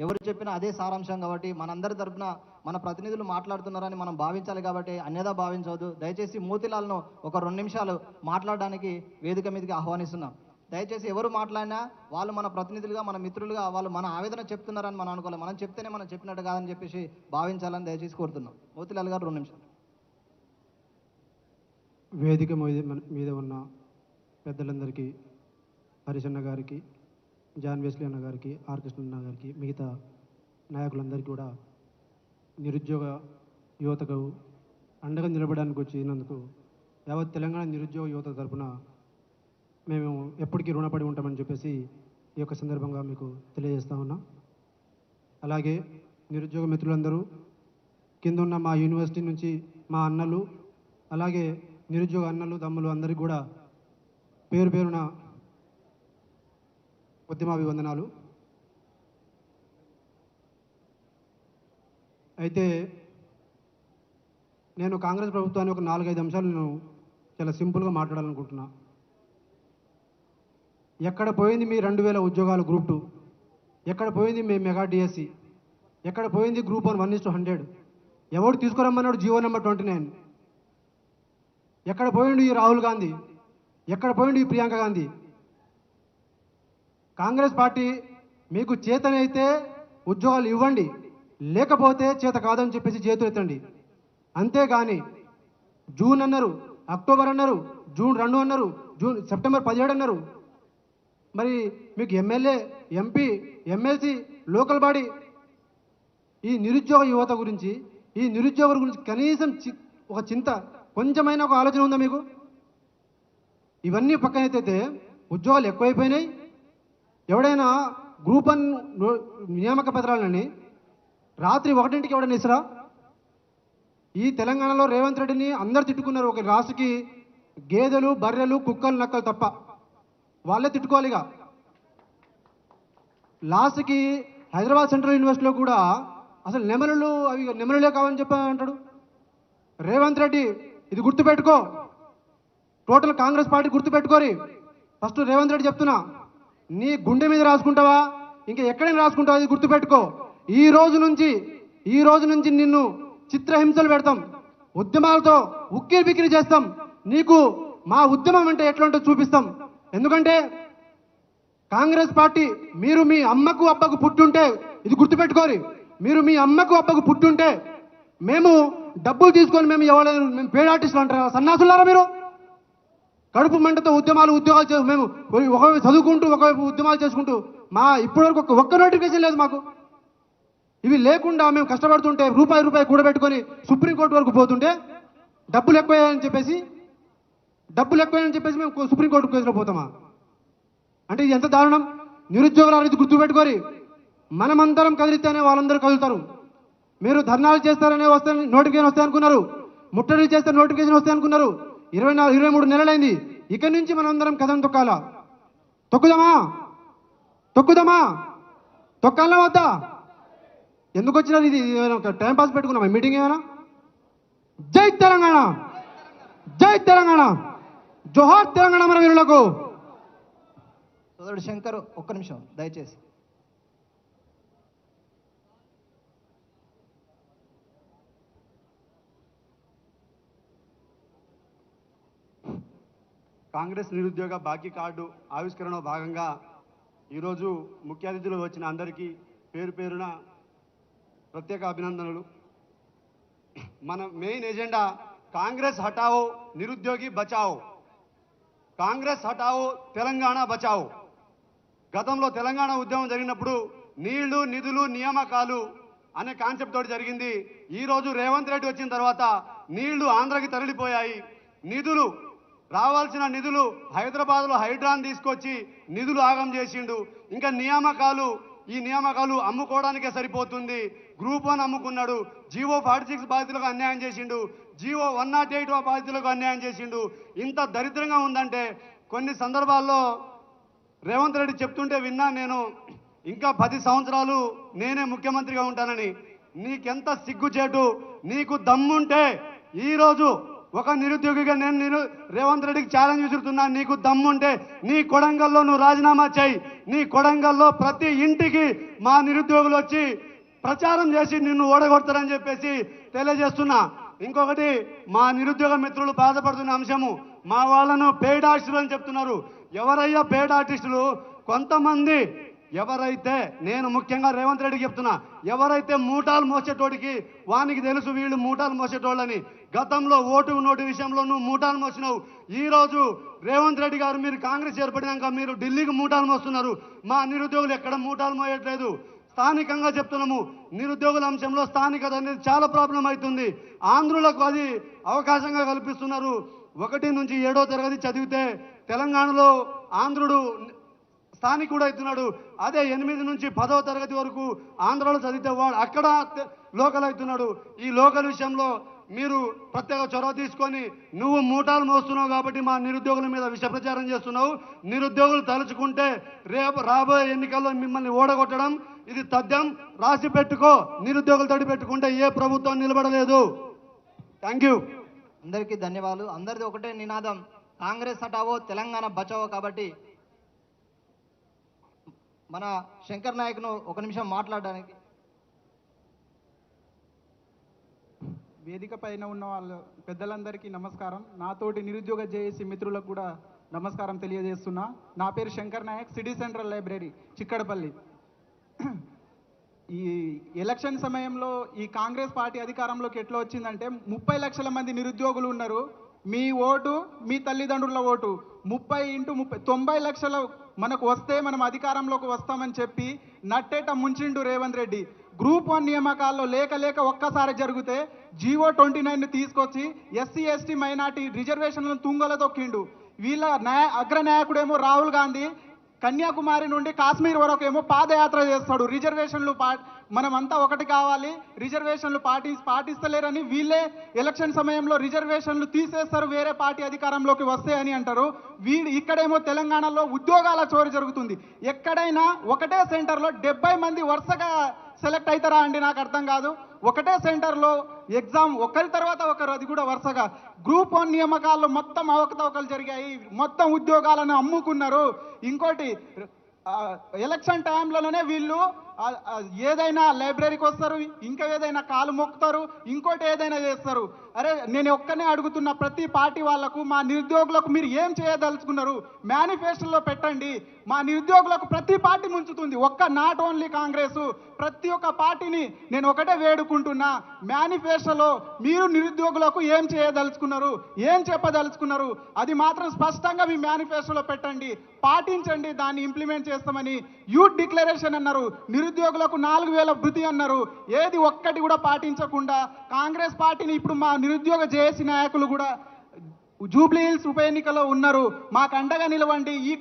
ఎవరు చెప్పినా అదే సారాంశం కాబట్టి మనందరి తరఫున మన ప్రతినిధులు మాట్లాడుతున్నారని మనం భావించాలి కాబట్టి అన్యదా భావించవద్దు. దయచేసి మోతిలాల్ను ఒక రెండు నిమిషాలు మాట్లాడడానికి వేదిక మీదకి ఆహ్వానిస్తున్నాం. దయచేసి ఎవరు మాట్లాడినా వాళ్ళు మన ప్రతినిధులుగా మన మిత్రులుగా వాళ్ళు మన ఆవేదన చెప్తున్నారని మనం అనుకోవాలి. మనం చెప్తేనే మనం చెప్పినట్టు కాదని చెప్పేసి భావించాలని దయచేసి కోరుతున్నాం. మోతిలాల్ గారు రెండు నిమిషాలు. వేదిక మీద మీద ఉన్న పెద్దలందరికీ హరిశన్న గారికి జాన్ వెస్లీ అన్న గారికి ఆర్ కృష్ణన్న గారికి మిగతా నాయకులందరికీ కూడా నిరుద్యోగ యువతకు అండగా నిలబడడానికి వచ్చినందుకు యావత్ తెలంగాణ నిరుద్యోగ యువత తరఫున మేము ఎప్పటికీ రుణపడి ఉంటామని చెప్పేసి ఈ యొక్క సందర్భంగా మీకు తెలియజేస్తా ఉన్నా. అలాగే నిరుద్యోగ మిత్రులందరూ కింద ఉన్న మా యూనివర్సిటీ నుంచి మా అన్నలు అలాగే నిరుద్యోగ అన్నలు తమ్ములు అందరికీ కూడా పేరు పేరున ఉద్యమాభివందనాలు. అయితే నేను కాంగ్రెస్ ప్రభుత్వాన్ని ఒక నాలుగైదు అంశాలు నేను చాలా సింపుల్గా మాట్లాడాలనుకుంటున్నా. ఎక్కడ పోయింది మీ రెండు వేల ఉద్యోగాలు గ్రూప్ టూ? ఎక్కడ పోయింది మీ మెగా డిఎస్సి? ఎక్కడ పోయింది group one one is two hundred? ఎవడు తీసుకురమ్మన్నాడు జీవో నెంబర్ ట్వంటీ నైన్? ఎక్కడ పోయిండు ఈ రాహుల్ గాంధీ? ఎక్కడ పోయిండు ఈ ప్రియాంక గాంధీ? కాంగ్రెస్ పార్టీ మీకు చేతనైతే ఉద్యోగాలు ఇవ్వండి. లేకపోతే చేత కాదని చెప్పేసి చేతులు ఎత్తండి. అంతేగాని జూన్ అన్నారు అక్టోబర్ అన్నారు జూన్ రెండు అన్నారు జూన్ సెప్టెంబర్ పదిహేడు అన్నారు. మరి మీకు MLA MP MLC local body ఈ నిరుద్యోగ యువత గురించి ఈ నిరుద్యోగుల గురించి కనీసం చి- ఒక చింత కొంచెమైనా ఒక ఆలోచన ఉందా మీకు? ఇవన్నీ పక్కనైతే ఉద్యోగాలు ఎక్కువైపోయినాయి. ఎవడైనా గ్రూప్ వన్ నియామక పత్రాలని రాత్రి ఒకటింటికి ఎవడైనా ఇస్తారా? ఈ తెలంగాణలో రేవంత్ రెడ్డిని అందరు తిట్టుకున్నారు. ఒక రాష్ట్రకి గేదెలు బర్రెలు కుక్కలు నక్కలు తప్ప వాళ్ళే తిట్టుకోవాలిగా. లాస్ట్కి హైదరాబాద్ సెంట్రల్ యూనివర్సిటీలో కూడా అసలు నెమలులు అవి నెమలులే కావని చెప్పి అంటాడు. రేవంత్ రెడ్డి ఇది గుర్తుపెట్టుకో. టోటల్ కాంగ్రెస్ పార్టీ గుర్తుపెట్టుకోరి. ఫస్ట్ రేవంత్ రెడ్డి చెప్తున్నా. నీ గుండె మీద రాసుకుంటావా? ఇంకా ఎక్కడైనా రాసుకుంటావా? ఇది గుర్తుపెట్టుకో. ఈ రోజు నుంచి ఈ రోజు నుంచి నిన్ను చిత్రహింసలు పెడతాం. ఉద్యమాలతో ఉక్కిరి బిక్కిరి చేస్తాం. నీకు మా ఉద్యమం అంటే ఎట్లా చూపిస్తాం. ఎందుకంటే కాంగ్రెస్ పార్టీ మీరు మీ అమ్మకు అబ్బకు పుట్టుంటే ఇది గుర్తుపెట్టుకోరి. మీరు మీ అమ్మకు అబ్బకు పుట్టుంటే మేము డబ్బులు తీసుకొని మేము ఎవరైనా మేము పేడ ఆర్టిస్టులు అంటారా? సన్నాసులారా మీరు? కడుపు మంటతో ఉద్యమాలు ఉద్యోగాలు చేసి మేము ఒకవైపు చదువుకుంటూ ఒకవైపు ఉద్యమాలు చేసుకుంటూ మా ఇప్పటివరకు ఒక్క ఒక్క నోటిఫికేషన్ లేదు మాకు. ఇవి లేకుండా మేము కష్టపడుతుంటే రూపాయి రూపాయి కూడబెట్టుకొని సుప్రీంకోర్టు వరకు పోతుంటే డబ్బులు ఎక్కువయ్యాయని చెప్పేసి డబ్బులు ఎక్కువయ్యాయని చెప్పేసి మేము సుప్రీంకోర్టు కేసులో పోతామా? అంటే ఇది ఎంత దారుణం? నిరుద్యోగుల అనేది గుర్తుపెట్టుకోరి మనమందరం కదిలితేనే వాళ్ళందరూ కదులుతారు. మీరు ధర్నాలు చేస్తారనే వస్తే నోటిఫికేషన్ వస్తాయి అనుకున్నారు ముట్టడి చేస్తే నోటిఫికేషన్ వస్తాయి అనుకున్నారు ఇరవై నాలుగు ఇరవై మూడు నెలలైంది. ఇక్కడి నుంచి మనందరం అందరం కథం తొక్కాలా. తొక్కుదామా? తొక్కుదామా? తొక్కాలా వద్దా? ఎందుకు వచ్చినారు ఇది? టైంపాస్ ఒక టైం పాస్ పెట్టుకున్నామా? మీటింగ్ ఏమైనా? జై తెలంగాణ! జై తెలంగాణ! జోహార్ తెలంగాణ మన వీరులకు సోదరుడు శంకర్ ఒక్క నిమిషం దయచేసి. కాంగ్రెస్ నిరుద్యోగ బాకీ కార్డు ఆవిష్కరణలో భాగంగా ఈరోజు ముఖ్య అతిథులు వచ్చిన అందరికీ పేరు పేరున ప్రత్యేక అభినందనలు. మన మెయిన్ ఎజెండా కాంగ్రెస్ హటావో నిరుద్యోగి బచావో. కాంగ్రెస్ హటావో తెలంగాణ బచావో. గతంలో తెలంగాణ ఉద్యమం జరిగినప్పుడు నీళ్ళు నిధులు నియామకాలు అనే కాన్సెప్ట్ తోటి జరిగింది. ఈరోజు రేవంత్ రెడ్డి వచ్చిన తర్వాత నీళ్ళు ఆంధ్రకి తరలిపోయాయి. నిధులు రావాల్సిన నిధులు హైదరాబాద్లో హైడ్రాన్ తీసుకొచ్చి నిధులు ఆగం చేసిండు. ఇంకా నియామకాలు ఈ నియామకాలు అమ్ముకోవడానికే సరిపోతుంది. గ్రూప్ వన్ అమ్ముకున్నాడు. జీవో ఫార్టీ సిక్స్ బాధితులకు అన్యాయం చేసిండు. జీవో వన్ నాట్ ఎయిట్ బాధితులకు అన్యాయం చేసిండు. ఇంత దరిద్రంగా ఉందంటే కొన్ని సందర్భాల్లో రేవంత్ రెడ్డి చెప్తుంటే విన్నా నేను ఇంకా పది సంవత్సరాలు నేనే ముఖ్యమంత్రిగా ఉంటానని. నీకెంత సిగ్గుచేటు నీకు దమ్ముంటే ఈరోజు ఒక నిరుద్యోగిగా నేను నేను రేవంత్ రెడ్డికి ఛాలెంజ్ విసురుతున్నా నీకు దమ్ముంటే నీ కొడంగల్లో నువ్వు రాజీనామా చేయి. నీ కొడంగల్లో ప్రతి ఇంటికి మా నిరుద్యోగులు వచ్చి ప్రచారం చేసి నిన్ను ఓడగొడతారని చెప్పేసి తెలియజేస్తున్నా. ఇంకొకటి మా నిరుద్యోగ మిత్రులు బాధపడుతున్న అంశము మా వాళ్ళను పెయిడ్ ఆర్టిస్టులు అని చెప్తున్నారు. ఎవరయ్యా పెయిడ్ ఆర్టిస్టులు కొంతమంది. ఎవరైతే నేను ముఖ్యంగా రేవంత్ రెడ్డికి చెప్తున్నా ఎవరైతే మూటాలు మోసేటోడికి వానికి తెలుసు వీళ్ళు మూటాలు మోసేటోళ్ళని గతంలో ఓటు నోటు విషయంలో నువ్వు మూటాలు మోసినావు. ఈరోజు రేవంత్ రెడ్డి గారు మీరు కాంగ్రెస్ ఏర్పడినాక మీరు ఢిల్లీకి మూటాలు మోస్తున్నారు. మా నిరుద్యోగులు ఎక్కడ మూటాలు మోయట్లేదు. స్థానికంగా చెప్తున్నాము నిరుద్యోగుల అంశంలో స్థానికత అనేది చాలా ప్రాబ్లం అవుతుంది. ఆంధ్రులకు అది అవకాశంగా కల్పిస్తున్నారు. ఒకటి నుంచి ఏడో తరగతి చదివితే తెలంగాణలో ఆంధ్రుడు స్థానికుడు అవుతున్నాడు. అదే ఎనిమిది నుంచి పదవ తరగతి వరకు ఆంధ్రలో చదివితే వాడు అక్కడ లోకల్ అవుతున్నాడు. ఈ లోకల్ విషయంలో మీరు ప్రత్యేక చొరవ తీసుకొని నువ్వు మూటాలు మోస్తున్నావు కాబట్టి మా నిరుద్యోగుల మీద విషప్రచారం చేస్తున్నావు. నిరుద్యోగులు తలుచుకుంటే రేపు రాబోయే ఎన్నికల్లో మిమ్మల్ని ఓడగొట్టడం ఇది తథ్యం. రాసి పెట్టుకో. నిరుద్యోగులు తడి పెట్టుకుంటే ఏ ప్రభుత్వం నిలబడలేదు. Thank you. అందరికీ ధన్యవాదాలు. అందరిది ఒకటే నినాదం. కాంగ్రెస్ హటావో తెలంగాణ బచావో కాబట్టి మన శంకర్ నాయక్ను ఒక నిమిషం మాట్లాడడానికి వేదిక పైన ఉన్న వాళ్ళ పెద్దలందరికీ నమస్కారం. నాతోటి నిరుద్యోగ జేఏసీ మిత్రులకు కూడా నమస్కారం తెలియజేస్తున్నా. నా పేరు Shankar Naik city central library Chikkadpally. ఈ ఎలక్షన్ సమయంలో ఈ కాంగ్రెస్ పార్టీ అధికారంలోకి ఎట్లా వచ్చిందంటే ముప్పై లక్షల మంది నిరుద్యోగులు ఉన్నారు. మీ ఓటు మీ తల్లిదండ్రుల ఓటు. ముప్పై ఇంటూ ముప్పై తొంభై లక్షల మనకు వస్తే మనం అధికారంలోకి వస్తామని చెప్పి నట్టేట ముంచిండు రేవంత్ రెడ్డి. గ్రూప్ వన్ నియామకాల్లో లేక లేక ఒక్కసారి జరిగితే జీవో ట్వంటీ నైన్ తీసుకొచ్చి ఎస్సీ ఎస్టీ మైనార్టీ రిజర్వేషన్లను తుంగలో తొక్కిండు. వీళ్ళ న్యాయ అగ్ర నాయకుడేమో రాహుల్ గాంధీ కన్యాకుమారి నుండి కాశ్మీర్ వరకు ఏమో పాదయాత్ర చేస్తాడు. రిజర్వేషన్లు మనమంతా ఒకటి కావాలి. రిజర్వేషన్లు పాటి పాటిస్తలేరని వీళ్ళే ఎలక్షన్ సమయంలో రిజర్వేషన్లు తీసేస్తారు. వేరే పార్టీ అధికారంలోకి వస్తే అని అంటారు. వీడు ఇక్కడేమో తెలంగాణలో ఉద్యోగాల చోరు జరుగుతుంది. ఎక్కడైనా ఒకటే సెంటర్లో డెబ్బై మంది వరుసగా సెలెక్ట్ అవుతారా అండి నాకు అర్థం కాదు. ఒకటే సెంటర్లో ఎగ్జామ్ ఒకరి తర్వాత ఒకరు అది కూడా వరుసగా. గ్రూప్ వన్ నియామకాల్లో మొత్తం అవకతవకలు జరిగాయి. మొత్తం ఉద్యోగాలను అమ్ముకున్నారు. ఇంకోటి ఎలక్షన్ టైంలోనే వీళ్ళు ఏదైనా లైబ్రరీకి వస్తారు ఇంకా ఏదైనా కాలు మొక్కుతారు ఇంకోటి ఏదైనా చేస్తారు. అరే నేను ఒక్కనే అడుగుతున్న ప్రతి పార్టీ వాళ్ళకు మా నిరుద్యోగులకు మీరు ఏం చేయదలుచుకున్నారు? మేనిఫెస్టోలో పెట్టండి. మా నిరుద్యోగులకు ప్రతి పార్టీ ముంచుతుంది. ఒక్క నాట్ ఓన్లీ కాంగ్రెస్ ప్రతి ఒక్క పార్టీని నేను ఒకటే వేడుకుంటున్నా. మేనిఫెస్టోలో మీరు నిరుద్యోగులకు ఏం చేయదలుచుకున్నారు? ఏం చెప్పదలుచుకున్నారు? అది మాత్రం స్పష్టంగా మీ మేనిఫెస్టోలో పెట్టండి. పాటించండి దాన్ని ఇంప్లిమెంట్ చేస్తామని. యూత్ డిక్లరేషన్ అన్నారు. నిరుద్యోగులకు నాలుగు వేల వృద్ధి అన్నారు. ఏది ఒక్కటి కూడా పాటించకుండా కాంగ్రెస్ పార్టీని ఇప్పుడు మా నిరుద్యోగ జేఏసీ నాయకులు కూడా జూబ్లీ హిల్స్ ఉప ఎన్నికలో ఉన్నారు. మాకు అండగా నిలవండి. ఈ